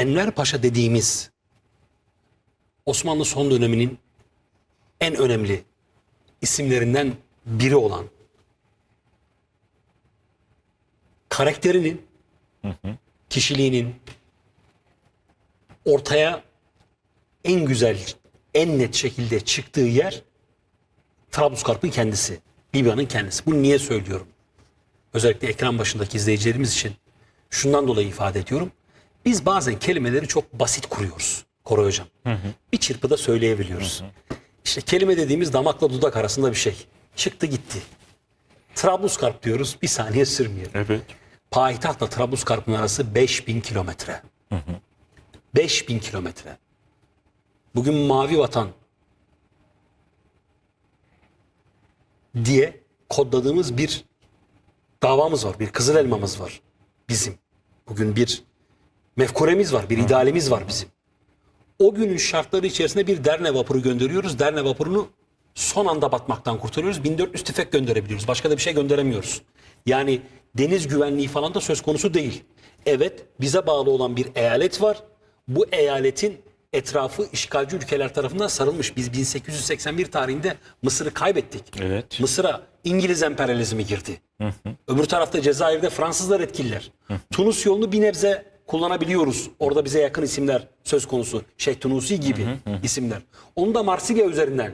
Enver Paşa dediğimiz Osmanlı son döneminin en önemli isimlerinden biri olan karakterinin kişiliğinin ortaya en güzel, en net şekilde çıktığı yer Trablusgarp'ın kendisi. Libya'nın kendisi. Bunu niye söylüyorum? Özellikle ekran başındaki izleyicilerimiz için şundan dolayı ifade ediyorum. Biz bazen kelimeleri çok basit kuruyoruz Koray Hocam. Bir çırpıda söyleyebiliyoruz. İşte kelime dediğimiz damakla dudak arasında bir şey. Çıktı gitti. Trablusgarp diyoruz bir saniye sürmüyor. Evet. Payitahtla Trablusgarp'ın arası 5000 kilometre. 5000 kilometre. Bugün Mavi Vatan diye kodladığımız bir davamız var. Bir kızıl elmamız var bizim. Bugün bir mefkuremiz var. Bir idealimiz var bizim. O günün şartları içerisinde bir Derne vapuru gönderiyoruz. Derne vapurunu son anda batmaktan kurtarıyoruz. 1400 tüfek gönderebiliyoruz. Başka da bir şey gönderemiyoruz. Yani deniz güvenliği falan da söz konusu değil. Evet bize bağlı olan bir eyalet var. Bu eyaletin etrafı işgalci ülkeler tarafından sarılmış. Biz 1881 tarihinde Mısır'ı kaybettik. Evet. Mısır'a İngiliz emperyalizmi girdi. Öbür tarafta Cezayir'de Fransızlar etkililer. Tunus yolunu bir nebze kullanabiliyoruz. Orada bize yakın isimler söz konusu. Şeyh Tunusi gibi isimler. Onu da Marsilya üzerinden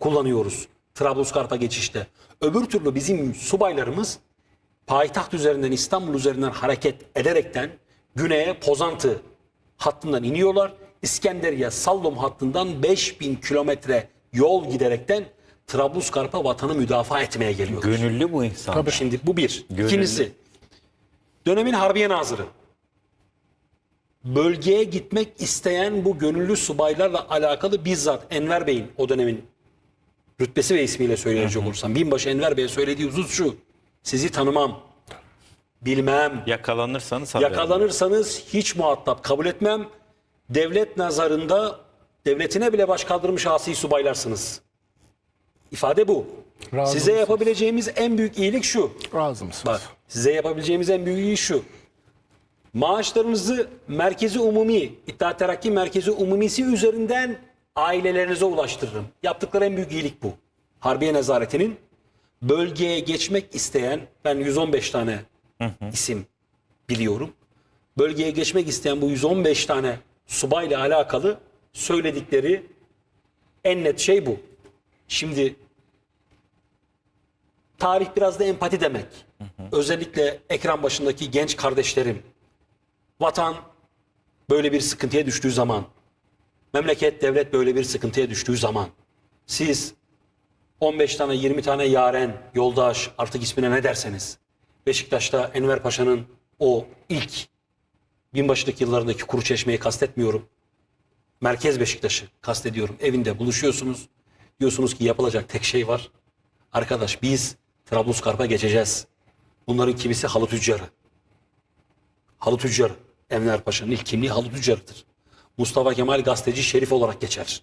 kullanıyoruz. Trablusgarp'a geçişte. Öbür türlü bizim subaylarımız payitaht üzerinden İstanbul üzerinden hareket ederekten güneye Pozantı hattından iniyorlar. İskenderiye Sallum hattından 5000 kilometre yol giderekten Trablusgarp'a vatanı müdafaa etmeye geliyorlar. Gönüllü bu insan. Şimdi bu bir. Gönüllü. İkincisi dönemin Harbiye Nazırı. Bölgeye gitmek isteyen bu gönüllü subaylarla alakalı bizzat Enver Bey'in o dönemin rütbesi ve ismiyle söyleyecek olursam binbaşı Enver Bey'e söylediği husus şu. Sizi tanımam. Bilmem. Yakalanırsanız haber. Yakalanırsanız hiç muhatap kabul etmem. Devlet nazarında devletine bile baş kaldırmış asi subaylarsınız. İfade bu. Razı Size mısınız? yapabileceğimiz en büyük iyilik şu. Razı mısınız? Bak size yapabileceğimiz en büyük iyilik şu. Maaşlarınızı Merkezi Umumi, İttihat Terakki Merkezi Umumisi üzerinden ailelerinize ulaştırırım. Yaptıkları en büyük iyilik bu. Harbiye Nezaretinin bölgeye geçmek isteyen, ben 115 tane isim biliyorum. Bölgeye geçmek isteyen bu 115 tane subayla alakalı söyledikleri en net şey bu. Şimdi tarih biraz da empati demek. Özellikle ekran başındaki genç kardeşlerim. Vatan böyle bir sıkıntıya düştüğü zaman, memleket, devlet böyle bir sıkıntıya düştüğü zaman siz 15 tane 20 tane yaren, yoldaş artık ismine ne derseniz Beşiktaş'ta Enver Paşa'nın o ilk binbaşılık yıllarındaki kuru çeşmeyi kastetmiyorum. Merkez Beşiktaş'ı kastediyorum. Evinde buluşuyorsunuz. Diyorsunuz ki yapılacak tek şey var. Arkadaş biz Trablusgarp'a geçeceğiz. Bunların kimisi halı tüccarı. Halı tüccarı. Enver Paşa'nın ilk kimliği halı tüccarıdır. Mustafa Kemal gazeteci şerif olarak geçer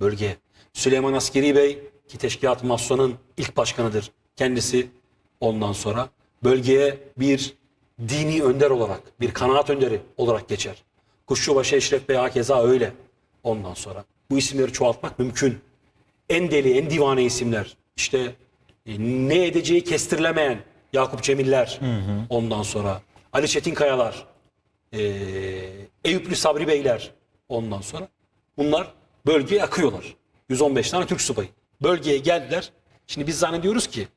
bölgeye. Süleyman Askeri Bey ki Teşkilat-ı ilk başkanıdır. Kendisi ondan sonra bölgeye bir dini önder olarak, bir kanaat önderi olarak geçer. Kuşçubaşı Eşref Bey hakeza öyle ondan sonra. Bu isimleri çoğaltmak mümkün. En deli, en divane isimler. İşte e, ne edeceği kestirilemeyen Yakup Cemiller ondan sonra. Ali Çetinkayalar, e, Eyüplü Sabri Beyler ondan sonra. Bunlar bölgeye akıyorlar. 115 tane Türk subayı. Bölgeye geldiler. Şimdi biz zannediyoruz ki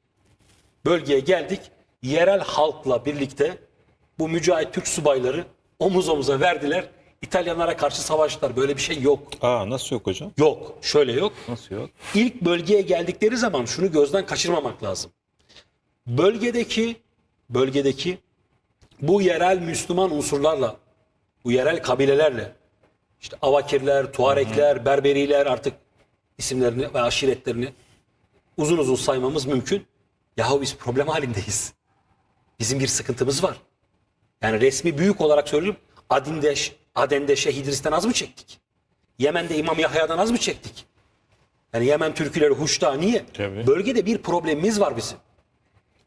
bölgeye geldik. Yerel halkla birlikte bu mücahit Türk subayları omuz omuza verdiler. İtalyanlara karşı savaştılar. Böyle bir şey yok. Aa nasıl yok hocam? Yok. Şöyle yok. Nasıl yok? İlk bölgeye geldikleri zaman şunu gözden kaçırmamak lazım. Bölgedeki bölgedeki bu yerel Müslüman unsurlarla, bu yerel kabilelerle işte Avakirler, Tuarekler, Berberiler artık isimlerini ve aşiretlerini uzun uzun saymamız mümkün. Yahu biz problem halindeyiz. Bizim bir sıkıntımız var. Yani resmi büyük olarak söylüyorum. Adin'de, Aden'de Şeyh İdris'ten az mı çektik? Yemen'de İmam Yahya'dan az mı çektik? Yani Yemen Türküleri Huş'ta niye? Tabii. Bölgede bir problemimiz var bizim.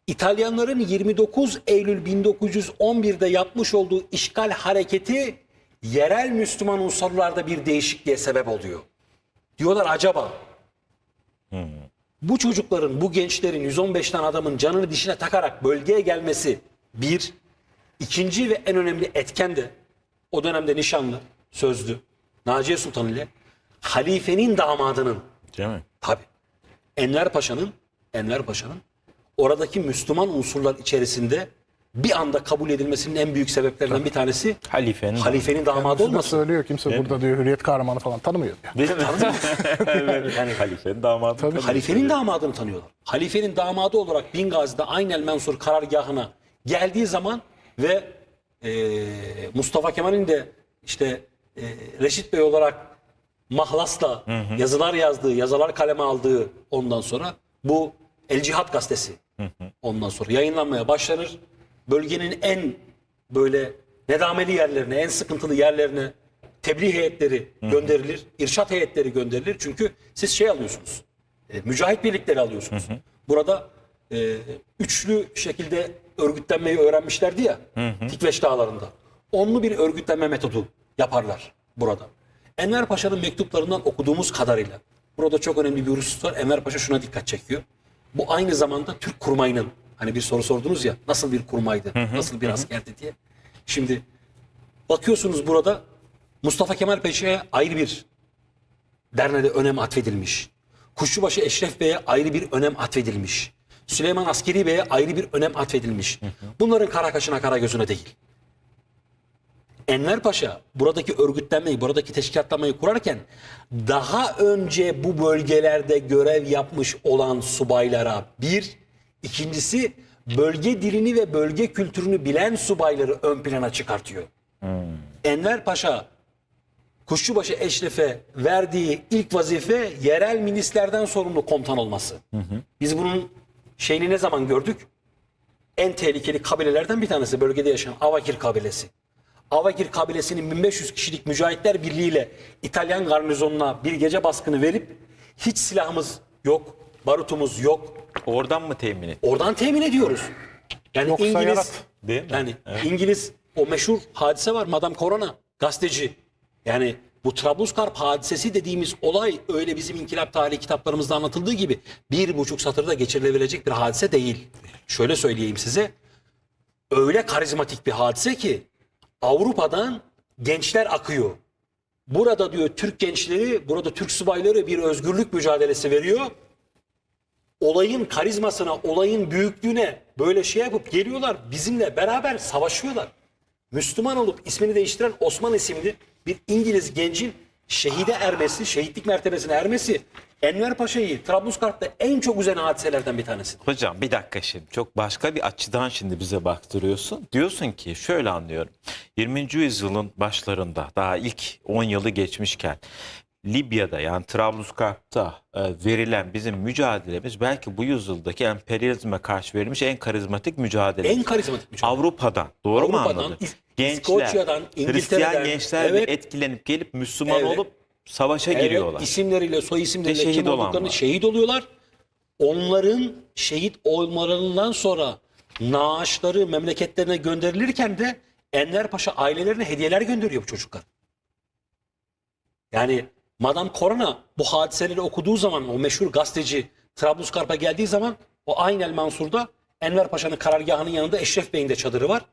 İtalyanların 29 Eylül 1911'de yapmış olduğu işgal hareketi yerel Müslüman unsurlarda bir değişikliğe sebep oluyor. Diyorlar acaba bu çocukların, bu gençlerin 115 tane adamın canını dişine takarak bölgeye gelmesi bir. ikinci ve en önemli etken de o dönemde nişanlı, sözlü Naciye Sultan ile halifenin damadının Değil mi? Tabi. Enver Paşa'nın Enver Paşa'nın oradaki Müslüman unsurlar içerisinde bir anda kabul edilmesinin en büyük sebeplerinden bir tanesi Halifenin. halifenin damadı Kendisi de olması. söylüyor kimse burada diyor hürriyet kahramanı falan tanımıyor diyor. Değil mi? yani halifenin damadı. Tabii. Halifenin damadını tanıyorlar. Halifenin damadı olarak Bingazi'de Aynel Mensur karargahına geldiği zaman ve e, Mustafa Kemal'in de işte e, Reşit Bey olarak mahlasla yazılar yazdığı, yazılar kaleme aldığı ondan sonra bu El Cihat gazetesi ondan sonra yayınlanmaya başlanır. Bölgenin en böyle nedameli yerlerine, en sıkıntılı yerlerine tebliğ heyetleri gönderilir, irşat heyetleri gönderilir. Çünkü siz şey alıyorsunuz, e, mücahit birlikleri alıyorsunuz. Burada e, üçlü şekilde örgütlenmeyi öğrenmişlerdi ya, Tikveş Dağları'nda. Onlu bir örgütlenme metodu yaparlar burada. Enver Paşa'nın mektuplarından okuduğumuz kadarıyla, burada çok önemli bir husus var. Enver Paşa şuna dikkat çekiyor. Bu aynı zamanda Türk kurmayının, hani bir soru sordunuz ya, nasıl bir kurmaydı, nasıl bir askerdi diye. Şimdi bakıyorsunuz burada Mustafa Kemal Paşa'ya ayrı bir Derne'de önem atfedilmiş. Kuşçubaşı Eşref Bey'e ayrı bir önem atfedilmiş. Süleyman Askeri Bey'e ayrı bir önem atfedilmiş. Bunların kara kaşına kara gözüne değil. Enver Paşa buradaki örgütlenmeyi, buradaki teşkilatlamayı kurarken daha önce bu bölgelerde görev yapmış olan subaylara bir, ikincisi bölge dilini ve bölge kültürünü bilen subayları ön plana çıkartıyor. Enver Paşa Kuşçubaşı Eşref'e verdiği ilk vazife yerel milislerden sorumlu komutan olması. Biz bunun şeyini ne zaman gördük? En tehlikeli kabilelerden bir tanesi bölgede yaşayan Avakir kabilesi. Avakir kabilesinin 1500 kişilik mücahitler birliğiyle İtalyan garnizonuna bir gece baskını verip hiç silahımız yok, barutumuz yok. Oradan mı temin et? Oradan temin ediyoruz. Yani Yoksa İngiliz yarat. Değil mi? yani İngiliz o meşhur hadise var Madame Corona gazeteci. Yani bu Trablusgarp hadisesi dediğimiz olay öyle bizim inkılap tarihi kitaplarımızda anlatıldığı gibi bir buçuk satırda geçirilebilecek bir hadise değil. Şöyle söyleyeyim size. Öyle karizmatik bir hadise ki Avrupa'dan gençler akıyor. Burada diyor Türk gençleri, burada Türk subayları bir özgürlük mücadelesi veriyor olayın karizmasına, olayın büyüklüğüne böyle şey yapıp geliyorlar. Bizimle beraber savaşıyorlar. Müslüman olup ismini değiştiren Osman isimli bir İngiliz gencin şehide ermesi, şehitlik mertebesine ermesi Enver Paşa'yı Trablusgarp'ta en çok üzen hadiselerden bir tanesi. Hocam bir dakika şimdi çok başka bir açıdan şimdi bize baktırıyorsun. Diyorsun ki şöyle anlıyorum. 20. yüzyılın başlarında daha ilk 10 yılı geçmişken Libya'da yani Trablusgarp'ta e, verilen bizim mücadelemiz belki bu yüzyıldaki emperyalizme karşı verilmiş en karizmatik mücadele. En karizmatik mücadele. Avrupa'dan doğru mu Avrupa'dan, anladım? İs- Gençler, İskoçya'dan, Hristiyan İngiltere'den, gençler evet. etkilenip gelip Müslüman Evet. olup savaşa Evet, giriyorlar. isimleriyle, soy isimleriyle şehit kim olduklarını şehit oluyorlar. Onların şehit olmalarından sonra naaşları memleketlerine gönderilirken de Enver Paşa ailelerine hediyeler gönderiyor bu çocuklar. Yani Madame Corona bu hadiseleri okuduğu zaman o meşhur gazeteci Trablusgarp'a geldiği zaman o Aynel Mansur'da Enver Paşa'nın karargahının yanında Eşref Bey'in de çadırı var.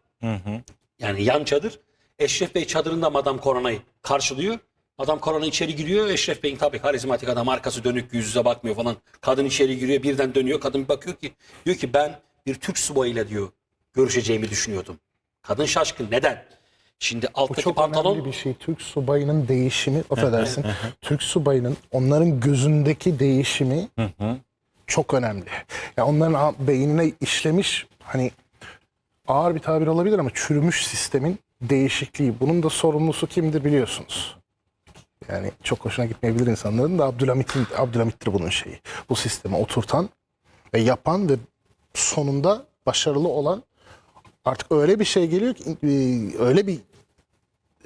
Yani yan çadır. Eşref Bey çadırında Madame Corona'yı karşılıyor. Madame Corona içeri giriyor. Eşref Bey'in tabii karizmatik adam arkası dönük yüz yüze bakmıyor falan. Kadın içeri giriyor birden dönüyor. Kadın bir bakıyor ki diyor ki ben bir Türk subayıyla diyor görüşeceğimi düşünüyordum. Kadın şaşkın. Neden? Şimdi alttaki çok pantolon önemli bir şey. Türk subayının değişimi, affedersin. Türk subayının onların gözündeki değişimi çok önemli. Ya onların beynine işlemiş hani ağır bir tabir olabilir ama çürümüş sistemin değişikliği. Bunun da sorumlusu kimdir biliyorsunuz. Yani çok hoşuna gitmeyebilir insanların da Abdülhamit'in Abdülhamit'tir bunun şeyi. Bu sistemi oturtan ve yapan ve sonunda başarılı olan artık öyle bir şey geliyor ki e, öyle bir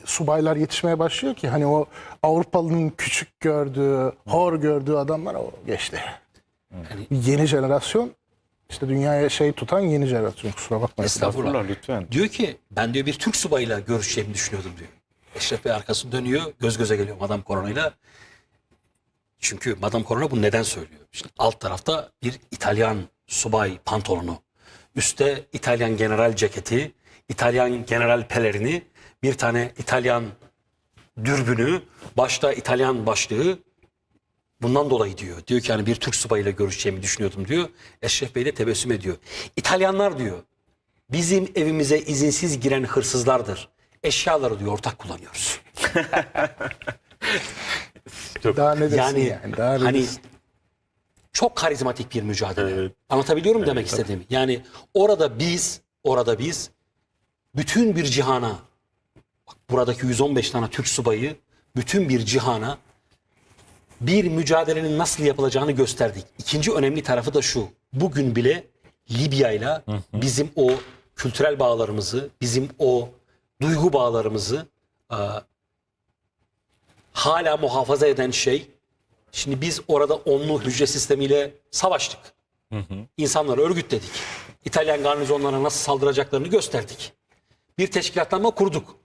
subaylar yetişmeye başlıyor ki hani o Avrupalı'nın küçük gördüğü, hor gördüğü adamlar o geçti. Yeni jenerasyon işte dünyaya şey tutan yeni jenerasyon kusura bakmayın. Estağfurullah. Lütfen. diyor ki ben diyor bir Türk subayıyla görüşeceğimi düşünüyordum diyor. Eşref Bey arkası dönüyor. Göz göze geliyor Madame Corona'yla. Çünkü Madame Corona bunu neden söylüyor? Şimdi alt tarafta bir İtalyan subay pantolonu. Üstte İtalyan general ceketi, İtalyan general pelerini, bir tane İtalyan dürbünü, başta İtalyan başlığı. Bundan dolayı diyor. Diyor ki hani bir Türk subayıyla görüşeceğimi düşünüyordum diyor. Eşref Bey de tebessüm ediyor. İtalyanlar diyor bizim evimize izinsiz giren hırsızlardır. Eşyaları diyor ortak kullanıyoruz. Daha ne desin Yani, yani? Daha ne hani desin? Çok karizmatik bir mücadele. Evet. Anlatabiliyorum demek istediğimi. Yani orada biz, orada biz bütün bir cihana bak buradaki 115 tane Türk subayı bütün bir cihana bir mücadelenin nasıl yapılacağını gösterdik. İkinci önemli tarafı da şu. Bugün bile Libya ile bizim o kültürel bağlarımızı, bizim o duygu bağlarımızı e, hala muhafaza eden şey Şimdi biz orada onlu hücre sistemiyle savaştık. İnsanları örgütledik. İtalyan garnizonlarına nasıl saldıracaklarını gösterdik. Bir teşkilatlanma kurduk.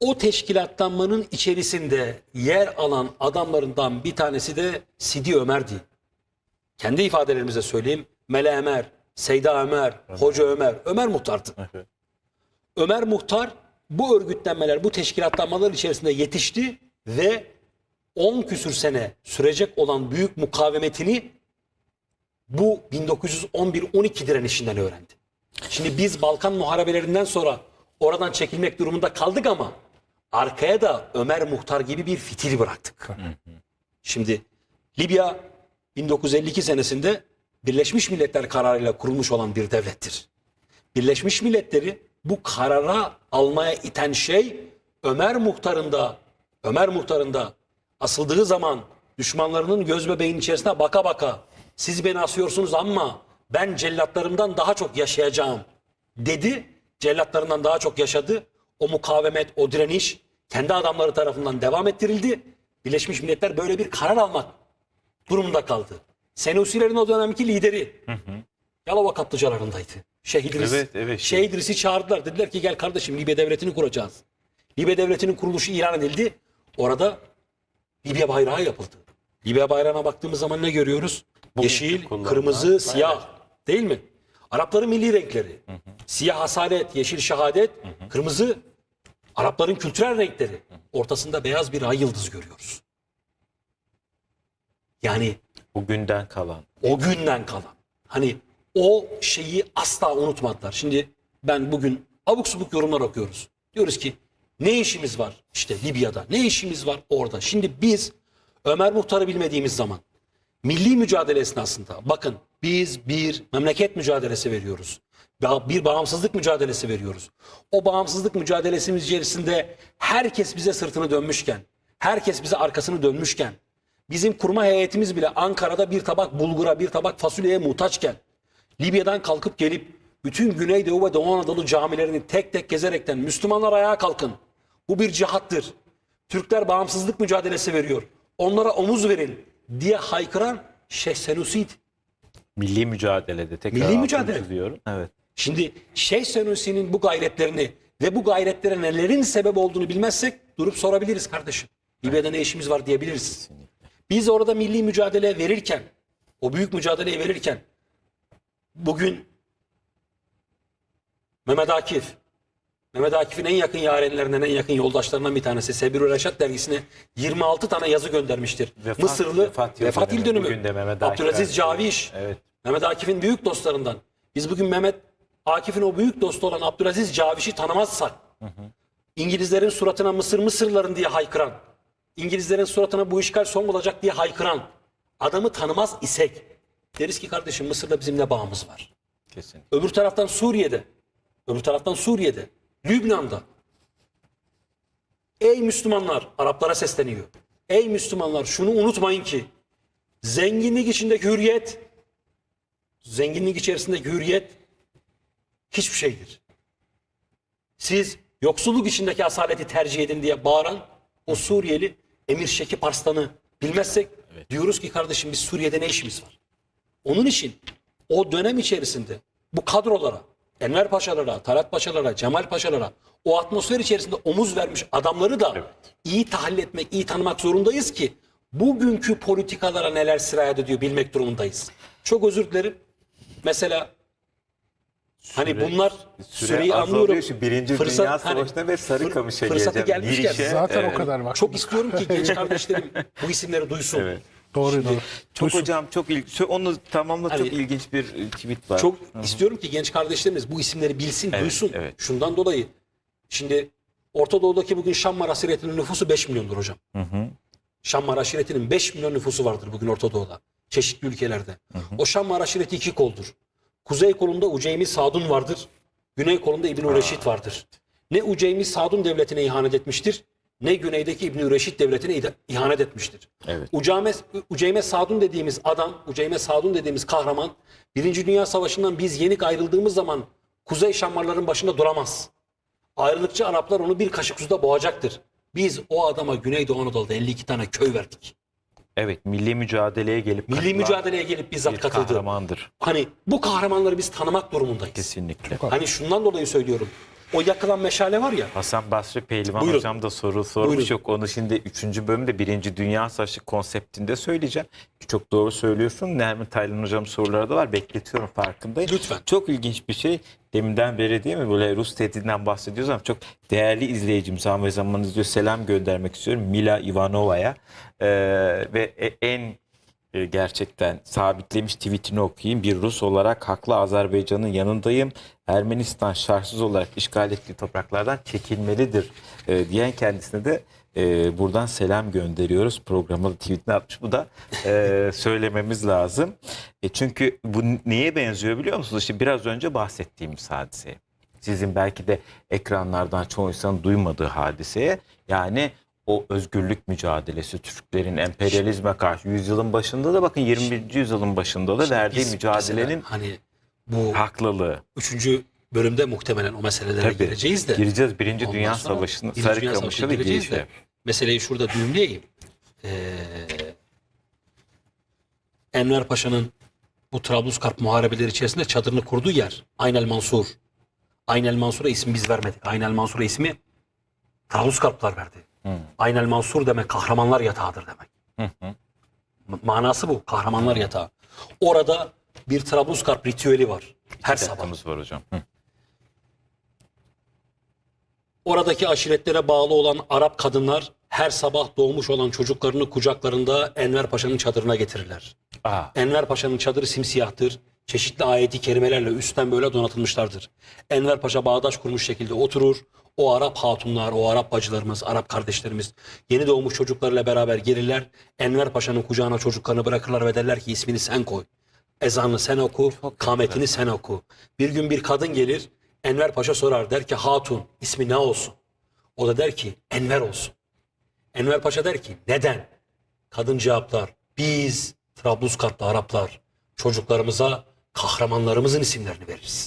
O teşkilatlanmanın içerisinde yer alan adamlarından bir tanesi de Sidi Ömer'di. Kendi ifadelerimize söyleyeyim. Mele Ömer, Seyda Ömer, Hoca Ömer, Ömer Muhtar'dı. Ömer Muhtar bu örgütlenmeler, bu teşkilatlanmalar içerisinde yetişti ve 10 küsür sene sürecek olan büyük mukavemetini bu 1911-12 direnişinden öğrendi. Şimdi biz Balkan muharebelerinden sonra oradan çekilmek durumunda kaldık ama arkaya da Ömer Muhtar gibi bir fitil bıraktık. Şimdi Libya 1952 senesinde Birleşmiş Milletler kararıyla kurulmuş olan bir devlettir. Birleşmiş Milletleri bu karara almaya iten şey Ömer Muhtar'ında Ömer Muhtar'ında asıldığı zaman düşmanlarının göz bebeğinin içerisine baka baka siz beni asıyorsunuz ama ben cellatlarımdan daha çok yaşayacağım dedi. Cellatlarından daha çok yaşadı. O mukavemet, o direniş kendi adamları tarafından devam ettirildi. Birleşmiş Milletler böyle bir karar almak durumunda kaldı. Senusilerin o dönemki lideri Yalova kaplıcalarındaydı. Şeyh İdris. Evet, evet. Şeyh İdris'i çağırdılar. Dediler ki gel kardeşim Libya devletini kuracağız. Libya devletinin kuruluşu ilan edildi. Orada Libya bayrağı yapıldı. Libya bayrağına baktığımız zaman ne görüyoruz? Yeşil, kullanılan kırmızı, siyah. Değil mi? Arapların milli renkleri. Siyah hasalet, yeşil şehadet, kırmızı Arapların kültürel renkleri. Ortasında beyaz bir ay yıldız görüyoruz. Yani Bugünden kalan. o günden kalan. Hani o şeyi asla unutmadılar. Şimdi ben bugün abuk subuk yorumlar okuyoruz. Diyoruz ki ne işimiz var işte Libya'da, ne işimiz var orada. Şimdi biz Ömer Muhtar'ı bilmediğimiz zaman milli mücadele esnasında bakın biz bir memleket mücadelesi veriyoruz. Bir bağımsızlık mücadelesi veriyoruz. O bağımsızlık mücadelesimiz içerisinde herkes bize sırtını dönmüşken, herkes bize arkasını dönmüşken, bizim kurma heyetimiz bile Ankara'da bir tabak bulgura, bir tabak fasulyeye muhtaçken, Libya'dan kalkıp gelip bütün Güneydoğu ve Doğu Anadolu camilerini tek tek gezerekten Müslümanlar ayağa kalkın. Bu bir cihattır. Türkler bağımsızlık mücadelesi veriyor. Onlara omuz verin diye haykıran Şeyh Senusi'ydi. Milli mücadelede tekrar Milli mücadele. çiziyorum. Evet. Şimdi Şeyh Senusi'nin bu gayretlerini ve bu gayretlere nelerin sebep olduğunu bilmezsek durup sorabiliriz kardeşim. Libya'da ne işimiz var diyebiliriz. Biz orada milli mücadele verirken, o büyük mücadeleyi verirken bugün Mehmet Akif, Mehmet Akif'in en yakın yarenlerinden, en yakın yoldaşlarından bir tanesi Sebir Reşat dergisine 26 tane yazı göndermiştir. Vefat- Mısırlı vefat vefat, yıl yıl dönümü. Abdülaziz. Caviş. Evet. Mehmet Akif'in büyük dostlarından. Biz bugün Mehmet Akif'in o büyük dostu olan Abdülaziz Caviş'i tanımazsak, İngilizlerin suratına Mısır Mısırların diye haykıran, İngilizlerin suratına bu işgal son bulacak diye haykıran adamı tanımaz isek, deriz ki kardeşim Mısır'da bizim ne bağımız var? Kesin. Öbür taraftan Suriye'de, öbür taraftan Suriye'de, Lübnan'da. Ey Müslümanlar, Araplara sesleniyor. Ey Müslümanlar şunu unutmayın ki zenginlik içindeki hürriyet, zenginlik içerisindeki hürriyet hiçbir şeydir. Siz yoksulluk içindeki asaleti tercih edin diye bağıran o Suriyeli Emir Şekip Arslan'ı bilmezsek diyoruz ki kardeşim biz Suriye'de ne işimiz var? Onun için o dönem içerisinde bu kadrolara, Enver Paşalara, Talat Paşalara, Cemal Paşalara o atmosfer içerisinde omuz vermiş adamları da iyi tahlil etmek, iyi tanımak zorundayız ki bugünkü politikalara neler sirayet ediyor bilmek durumundayız. Çok özür dilerim. Mesela hani Süre- bunlar süre süreyi anlıyorum. Şu Birinci Fırsat- Dünya hani Savaşı'na ve Sarıkamış'a fır- fırsatı geleceğim. gelmişken- Zaten evet. o kadar vakti. Çok istiyorum ki genç kardeşlerim bu isimleri duysun. Evet. Doğru doğru. Çok Duysun. hocam çok il- şu- onu tamamla Hani- çok ilginç bir e, tweet var. Çok istiyorum ki genç kardeşlerimiz bu isimleri bilsin, Evet, duysun. evet. Şundan dolayı şimdi Orta Doğu'daki bugün Şammar aşiretinin nüfusu 5 milyondur hocam. Şammar aşiretinin 5 milyon nüfusu vardır bugün Orta Doğu'da. Çeşitli ülkelerde. O Şammar aşireti iki koldur. Kuzey kolunda Uceymi Sadun vardır. Güney kolunda İbn-i Reşit vardır. Ne Uceymi Sadun devletine ihanet etmiştir, ne güneydeki İbn-i Reşit devletine ihanet etmiştir. Evet. Ucame, Uceyme Sadun dediğimiz adam, Uceyme Sadun dediğimiz kahraman, Birinci Dünya Savaşı'ndan biz yenik ayrıldığımız zaman Kuzey Şammarların başında duramaz. Ayrılıkçı Araplar onu bir kaşık suda boğacaktır. Biz o adama Güneydoğu Anadolu'da 52 tane köy verdik. Evet milli mücadeleye gelip Milli mücadeleye gelip bizzat katıldı. kahramandır. Hani bu kahramanları biz tanımak durumundayız. Kesinlikle. Hani şundan dolayı söylüyorum. O yakılan meşale var ya. Hasan Basri Pehlivan Buyurun. hocam da soru sormuş. Buyurun. Yok onu şimdi 3. bölümde 1. Dünya Savaşı konseptinde söyleyeceğim. Çok doğru söylüyorsun. Nermin Taylan hocam soruları da var. Bekletiyorum farkındayım. Lütfen. Çok ilginç bir şey. Deminden beri değil mi böyle Rus tehdidinden bahsediyoruz ama çok değerli izleyicim zaman ve zaman izliyor. Selam göndermek istiyorum Mila Ivanova'ya. Ee, ve e- en gerçekten sabitlemiş tweetini okuyayım. Bir Rus olarak haklı Azerbaycan'ın yanındayım. Ermenistan şartsız olarak işgal ettiği topraklardan çekilmelidir e, diyen kendisine de e, buradan selam gönderiyoruz. Programda da tweetini atmış. Bu da e, söylememiz lazım. E, çünkü bu neye benziyor biliyor musunuz? İşte biraz önce bahsettiğimiz hadiseye. Sizin belki de ekranlardan çoğu insanın duymadığı hadiseye. Yani o özgürlük mücadelesi Türklerin emperyalizme karşı yüzyılın başında da bakın 20. yüzyılın başında da verdiği Biz mücadelenin mesela hani bu haklılığı. üçüncü bölümde muhtemelen o meselelere Tabii. gireceğiz de. Gireceğiz Birinci Ondan Dünya Savaşı'nın Savaşı'na ve gireceğiz de. Meseleyi şurada düğümleyeyim. Ee, Enver Paşa'nın bu Trablusgarp muharebeleri içerisinde çadırını kurduğu yer Aynel Mansur. Aynel Mansur'a ismi biz vermedik. Aynel Mansur'a ismi Trablusgarplar verdi. Aynel Mansur demek kahramanlar yatağıdır demek. Ma- Manası bu. Kahramanlar yatağı. Orada bir Trablusgarp ritüeli var. Her sabah. Var hocam. Hı. Oradaki aşiretlere bağlı olan Arap kadınlar her sabah doğmuş olan çocuklarını kucaklarında Enver Paşa'nın çadırına getirirler. Aa, Enver Paşa'nın çadırı simsiyahtır. Çeşitli ayeti kerimelerle üstten böyle donatılmışlardır. Enver Paşa bağdaş kurmuş şekilde oturur. O Arap hatunlar, o Arap bacılarımız, Arap kardeşlerimiz yeni doğmuş çocuklarla beraber gelirler. Enver Paşa'nın kucağına çocuklarını bırakırlar ve derler ki ismini sen koy. Ezanını sen oku, kametini sen oku. Bir gün bir kadın gelir, Enver Paşa sorar der ki hatun ismi ne olsun? O da der ki Enver olsun. Enver Paşa der ki neden? Kadın cevaplar biz Trablusgarp'ta Araplar çocuklarımıza kahramanlarımızın isimlerini veririz.